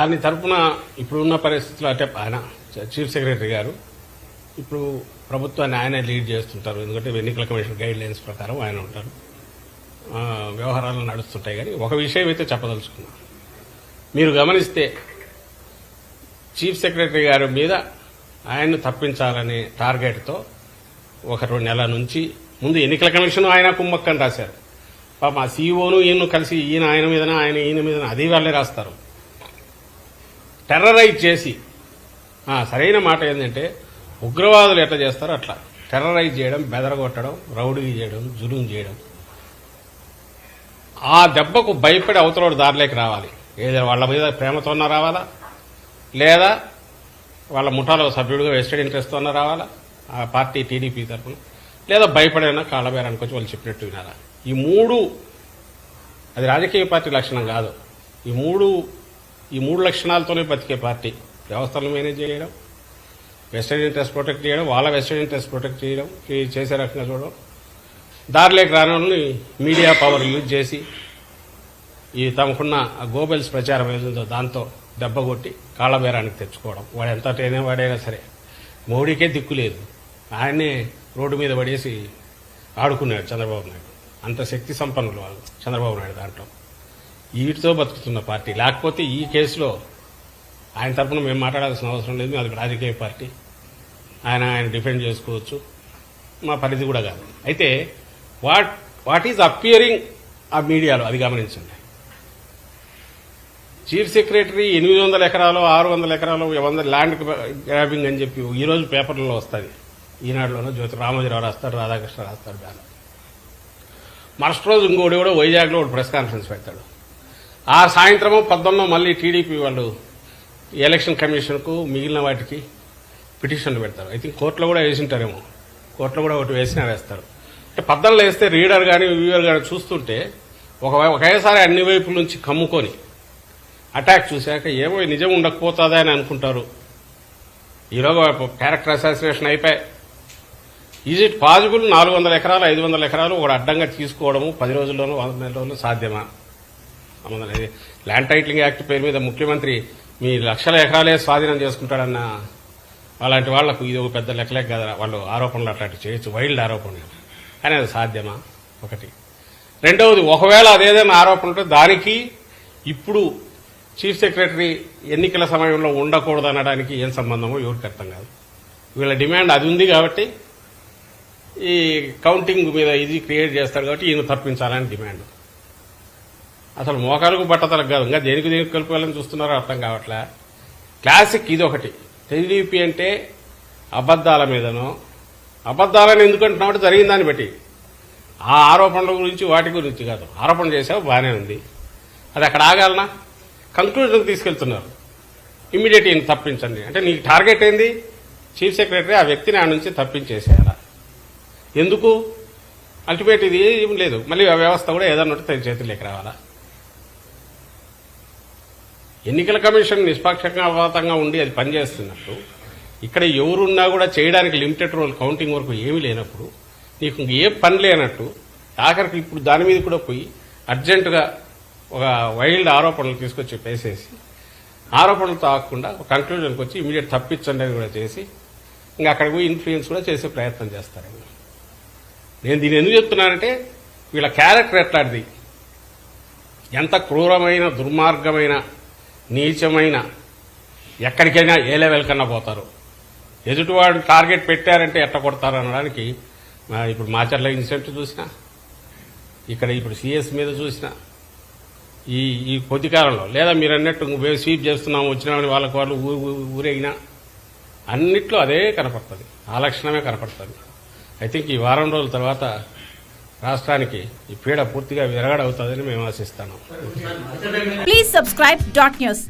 దాని తరపున ఇప్పుడున్న పరిస్థితుల్లో అంటే ఆయన చీఫ్ సెక్రటరీ గారు ఇప్పుడు ప్రభుత్వాన్ని ఆయన లీడ్ చేస్తుంటారు. ఎందుకంటే ఎన్నికల కమిషన్ గైడ్ లైన్స్ ప్రకారం ఆయన ఉంటారు. వ్యవహారాలు నడుస్తుంటాయి కానీ ఒక విషయం అయితే చెప్పదలుచుకున్నా మీరు గమనిస్తే చీఫ్ సెక్రటరీ గారి మీద ఆయన్ను తప్పించాలనే టార్గెట్తో ఒక రెండు నెలల నుంచి ముందు ఎన్నికల కమిషన్ ఆయన కుమ్మక్కని రాశారు. పాప ఆ సీఈఓను ఈయన కలిసి ఈయన ఆయన మీదన ఆయన ఈయన మీదన అది వాళ్ళే రాస్తారు. టెర్రరైజ్ చేసి. సరైన మాట ఏంటంటే ఉగ్రవాదులు ఎట్లా చేస్తారో అట్లా. టెర్రరైజ్ చేయడం బెదరగొట్టడం రౌడీ చేయడం జులుం చేయడం. ఆ దెబ్బకు భయపడి అవతలోడు దారిలోకి రావాలి. ఏదైనా వాళ్ళ మీద ప్రేమతోన్నా రావాలా? లేదా వాళ్ళ ముఠాలో సభ్యుడిగా వెస్టెడ్ ఇంట్రెస్ట్ రావాలా? ఆ పార్టీ టీడీపీ తరఫున. లేదా భయపడైనా కాళ్ళబేరానికి వచ్చి వాళ్ళు చెప్పినట్టు వినాలా. ఈ మూడు అది రాజకీయ పార్టీ లక్షణం కాదు. ఈ మూడు ఈ మూడు లక్షణాలతోనే బతికే పార్టీ. వ్యవస్థలను మేనేజ్ చేయడం వెస్టర్న్ ఇంట్రెస్ట్ ప్రొటెక్ట్ చేయడం వాళ్ళ వెస్టర్న్ ఇంట్రెస్ట్ ప్రొటెక్ట్ చేయడం చేసే రకంగా చూడడం. దారిలోకి రాని వాళ్ళని మీడియా పవర్ యూజ్ చేసి ఈ తమకున్న గోబెల్స్ ప్రచారం ఏదో దాంతో దెబ్బ కొట్టి కాళ్ళబేరానికి తెచ్చుకోవడం. వాడు ఎంత ట్రైనే వాడైనా సరే మోడీకే దిక్కు లేదు. ఆయన్నే రోడ్డు మీద పడేసి ఆడుకున్నాడు చంద్రబాబు నాయుడు. అంత శక్తి సంపన్నులు వాళ్ళు చంద్రబాబు నాయుడు దాంట్లో. వీటితో బతుకుతున్న పార్టీ. లేకపోతే ఈ కేసులో ఆయన తరఫున మేము మాట్లాడాల్సిన అవసరం లేదు. అది రాజకీయ పార్టీ. ఆయన ఆయన డిఫెండ్ చేసుకోవచ్చు. మా పరిధి కూడా కాదు. అయితే వాట్ వాట్ ఈజ్ అపియరింగ్ ఆ మీడియాలో? అది గమనించండి. చీఫ్ సెక్రటరీ ఎనిమిది వందల ఎకరాలు ఆరు వందల ఎకరాలు వంద ల్యాండ్ గ్రాబింగ్ అని చెప్పి ఈ రోజు పేపర్లలో వస్తుంది ఈనాడులోనూ జ్యోతి రామోజీరావు రాస్తాడు రాధాకృష్ణ రాస్తాడు బ్యానర్. మరుసటి రోజు ఇంకోటి కూడా వైజాగ్లో ఒక ప్రెస్ కాన్ఫరెన్స్ పెడతాడు. ఆ సాయంత్రము పద్దొన్నో మళ్ళీ టీడీపీ వాళ్ళు ఎలక్షన్ కమిషన్కు మిగిలిన వాటికి పిటిషన్లు పెడతారు. ఐ థింక్ కోర్టులో కూడా వేసింటారేమో. కోర్టులో కూడా ఒకటి వేసినా వేస్తారు. అంటే పద్దెనలు వేస్తే రీడర్ కానీ వ్యూవర్ కానీ చూస్తుంటే ఒక ఒకేసారి అన్ని వైపుల నుంచి కమ్ముకొని అటాక్ చూశాక ఏమో నిజం ఉండకపోతుందా అని అనుకుంటారు. ఈరోజు క్యారెక్టర్ అసాసినేషన్ అయిపోయాయి. ఈజ్ ఇట్ పాసిబుల్ నాలుగు వందల ఎకరాలు ఐదు వందల ఎకరాలు ఒక అడ్డంగా తీసుకోవడము పది రోజుల్లోనూ వంద నెలల్లోనూ సాధ్యమా? ల్యాండ్ టైటిలింగ్ యాక్ట్ పేరు మీద ముఖ్యమంత్రి మీ లక్షల ఎకరాలే స్వాధీనం చేసుకుంటాడన్న అలాంటి వాళ్ళకు ఇది ఒక పెద్ద లెక్కలే కదా. వాళ్ళు ఆరోపణలు అట్లాంటివి చేయొచ్చు. వైల్డ్ ఆరోపణలు. కానీ అది సాధ్యమా? ఒకటి. రెండవది ఒకవేళ అదేదైనా ఆరోపణ ఉంటే దానికి ఇప్పుడు చీఫ్ సెక్రటరీ ఎన్నికల సమయంలో ఉండకూడదు అనడానికి ఏం సంబంధమో ఎవరికి అర్థం కాదు. వీళ్ళ డిమాండ్ అది ఉంది కాబట్టి ఈ కౌంటింగ్ మీద ఇది క్రియేట్ చేస్తారు కాబట్టి ఈయన తప్పించాలని డిమాండ్. అసలు మోకాలకు బట్టతలకు కాదు ఇంకా దేనికి దేనికి కలుపుకోవాలని చూస్తున్నారో అర్థం కావట్లే. క్లాసిక్ ఇది ఒకటి టీడీపీ అంటే అబద్దాల మీదనో అబద్దాలని ఎందుకు అంటున్నామంటే జరిగిన దాన్ని బట్టి. ఆ ఆరోపణల గురించి వాటి గురించి కాదు. ఆరోపణ చేసావు బాగానే ఉంది. అది అక్కడ ఆగాలనా? కంక్లూజన్కి తీసుకెళ్తున్నారు. ఇమ్మీడియట్ ఈయన తప్పించండి. అంటే నీకు టార్గెట్ ఏంది? చీఫ్ సెక్రటరీ ఆ వ్యక్తిని ఆ నుంచి తప్పించేసేయాలా? ఎందుకు? అల్టిమేట్ ఇది ఏం లేదు. మళ్ళీ ఆ వ్యవస్థ కూడా ఏదన్నట్టు ఉంటే తన చేతుల్లోకి రావాలా? ఎన్నికల కమిషన్ నిష్పక్షపాతంగా ఉండి అది పనిచేస్తున్నప్పుడు ఇక్కడ ఎవరున్నా కూడా చేయడానికి లిమిటెడ్ రోల్ కౌంటింగ్ వరకు ఏమీ లేనప్పుడు నీకు ఏ పని లేనట్టు ఆఖరికి ఇప్పుడు దాని మీద కూడా పోయి అర్జెంటుగా ఒక వైల్డ్ ఆరోపణలు తీసుకొచ్చి పేసేసి ఆరోపణలతో తాగకుండా ఒక కంక్లూజన్కి వచ్చి ఇమీడియట్ తప్పించండి అని కూడా చేసి ఇంకా అక్కడికి పోయి ఇన్ఫ్లుయెన్స్ కూడా చేసే ప్రయత్నం చేస్తారండి నేను దీన్ని ఎందుకు చెప్తున్నానంటే వీళ్ళ క్యారెక్టర్ ఎట్లాంటిది? ఎంత క్రూరమైన దుర్మార్గమైన నీచమైన ఎక్కడికైనా ఏ లెవెల్ కన్నా పోతారు. ఎదుటివాడు టార్గెట్ పెట్టారంటే ఎట్ట కొడతారు అనడానికి ఇప్పుడు మాచర్ల ఇన్సిడెంట్ చూసిన ఇక్కడ ఇప్పుడు సిఎస్ మీద చూసిన ఈ ఈ కొద్ది కాలంలో లేదా మీరు అన్నట్టు మేము స్వీప్ చేస్తున్నాం వచ్చినామని వాళ్ళకి వాళ్ళు ఊరు ఊరేగినా అన్నిట్లో అదే కనపడుతుంది. ఆ లక్షణమే కనపడుతుంది. ఐ థింక్ ఈ వారం రోజుల తర్వాత రాష్ట్రానికి ఈ పీడ పూర్తిగా విరగడవుతుందని మేము ఆశిస్తాను ప్లీజ్ సబ్స్క్రైబ్ డాట్ న్యూస్